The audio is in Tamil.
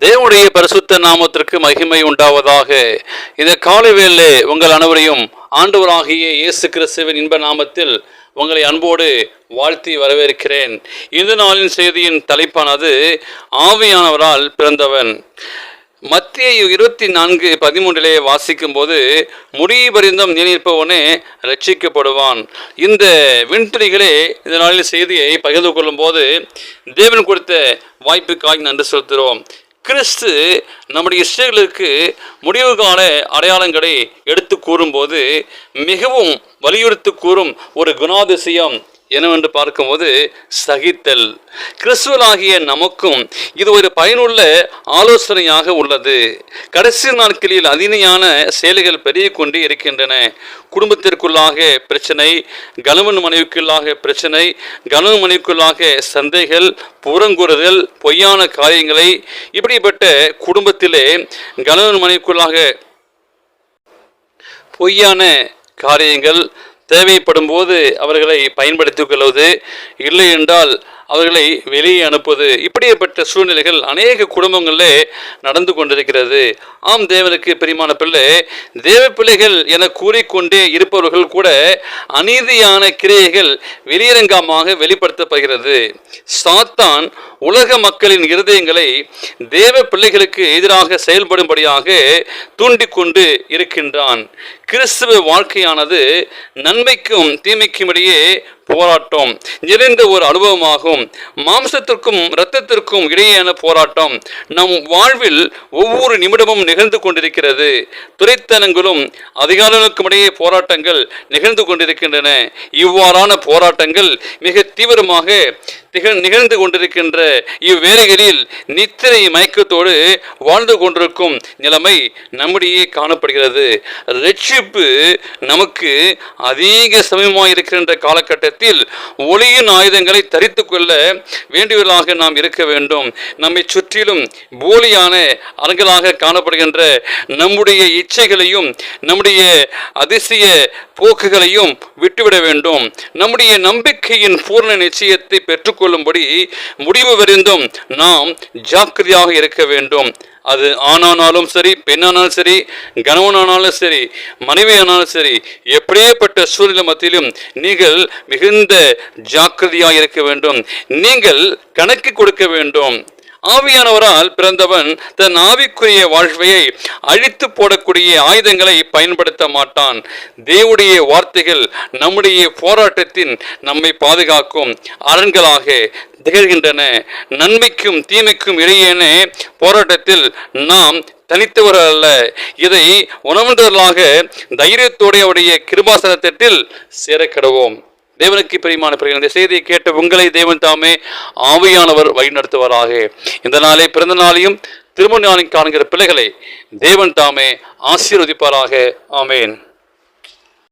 தேவனுடைய பரிசுத்த நாமத்திற்கு மகிமை உண்டாவதாக. இந்த காலை உங்கள் அனைவரையும் ஆண்டவராகிய இயேசு கிறிஸ்துவின் இன்ப நாமத்தில் உங்களை அன்போடு வாழ்த்தி வரவேற்கிறேன். இந்த நாளின் செய்தியின் தலைப்பானது ஆவியானவரால் பிறந்தவன். மத்திய இருபத்தி நான்கு பதிமூன்றிலே வாசிக்கும் போது முடிபரிந்தம் நினைப்பவனே ரட்சிக்கப்படுவான் இந்த விண்துளிகளே இந்த நாளில் செய்தியை பகிர்ந்து கொள்ளும் போது தேவன் கொடுத்த வாய்ப்புக்காக நன்றி செலுத்துகிறோம். கிறிஸ்து நம்முடைய இஸ்ரேலுக்கு முடிவு கால அடையாளங்களை எடுத்து கூறும்போது மிகவும் வலியுறுத்தி கூறும் ஒரு குணாதிசயம் என்னவென்று பார்க்கும்போது சகித்தல். கிறிஸ்துவலாகிய நமக்கும் இது ஒரு பயனுள்ள ஆலோசனையாக உள்ளது. கடைசி நாட்களில் அதினையான செயல்கள் பெருகி கொண்டு இருக்கின்றன. குடும்பத்திற்குள்ளாக பிரச்சனை கணவன் மனைவிக்குள்ளாக பிரச்சனை கணவன் மனைவிக்குள்ளாக சந்தைகள் புறங்குறுதல் பொய்யான காரியங்களை இப்படிப்பட்ட குடும்பத்திலே கணவன் மனைவிக்குள்ளாக பொய்யான காரியங்கள் தேவைப்படும் போது அவர்களை பயன்படுத்திக் கொள்வது இல்லை என்றால் அவர்களை வெளியே அனுப்புவது. இப்படிப்பட்ட சூழ்நிலைகள் அநேக குடும்பங்களிலே நடந்து கொண்டிருக்கிறது. ஆம் தேவனுக்கு பிரிமான பிள்ளை தேவ பிள்ளைகள் என கூறிக்கொண்டே இருப்பவர்கள் கூட அநீதியான கிரியைகள் வெளியரங்கமாக வெளிப்படுத்தப்படுகிறது. சாத்தான் உலக மக்களின் இருதயங்களை தேவ பிள்ளைகளுக்கு எதிராக செயல்படும்படியாக தூண்டிக்கொண்டு இருக்கின்றான். கிறிஸ்துவ வாழ்க்கையானது நன்மைக்கும் தீமைக்கும் இடையே போராட்டம். நிறைந்த ஒரு அனுபவமாகும். மாம்சத்திற்கும் இரத்தத்திற்கும் இடையேயான போராட்டம். நம் வாழ்வில் ஒவ்வொரு நிமிடமும் நிகழ்ந்து கொண்டிருக்கிறது. துறைத்தனங்களும் அதிகாரங்களுக்கும் இடையே போராட்டங்கள் நிகழ்ந்து கொண்டிருக்கின்றன. இவ்வாறான போராட்டங்கள் மிக தீவிரமாக நிகழ் நிகழ்ந்து கொண்டிருக்கின்ற இவ்வேளைகளில் நித்திரை மயக்கத்தோடு வாழ்ந்து கொண்டிருக்கும் நிலைமை நம்முடையே காணப்படுகிறது. ரட்சிப்பு நமக்கு அதிக சமயமாக இருக்கின்ற காலகட்டத்தில் ஒளியின் ஆயுதங்களை தரித்து கொள்ள வேண்டியவர்களாக நாம் இருக்க வேண்டும். நம்மை சுற்றிலும் போலியான அரங்கலாக காணப்படுகின்ற நம்முடைய இச்சைகளையும் நம்முடைய அதிசய போக்குகளையும் விட்டுவிட வேண்டும். நம்முடைய நம்பிக்கையின் பூர்ண நிச்சயத்தை மேற்கொள்ளும்படி முடிவு வரிந்தும் நாம் ஜாக்கிரதையாக இருக்க வேண்டும். அது ஆணானாலும் சரி பெண்ணானாலும் சரி கணவனானாலும் சரி மனைவியானாலும் சரி எப்படியேப்பட்ட சூழ்நிலை மத்தியிலும் நீங்கள் மிகுந்த ஜாக்கிரதையாக இருக்க வேண்டும். நீங்கள் கணக்கு கொடுக்க வேண்டும். ஆவியானவரால் பிறந்தவன் தன் ஆவிக்குரிய வாழ்வையை அழித்து போடக்கூடிய ஆயுதங்களை பயன்படுத்த மாட்டான். தேவடைய வார்த்தைகள் நம்முடைய போராட்டத்தின் நம்மை பாதுகாக்கும் அரண்களாக திகழ்கின்றன. நன்மைக்கும் தீமைக்கும் இடையேன போராட்டத்தில் நாம் தனித்தவர்கள் அல்ல இதை உணர்ந்தவர்களாக தைரியத்தோடைய அவருடைய கிருபாசனத்தில் சேரக்கிடவோம். தேவனுக்கு பிரியமான பிரிவு இந்த செய்தியை கேட்ட உங்களை தேவன் தாமே ஆவியானவர் வழிநடத்துவாராக. இந்த நாளை பிறந்த நாளையும் திருமண நாளையும் காண்கிற பிள்ளைகளை தேவன் தாமே ஆசீர்வதிப்பாராக. ஆமேன்.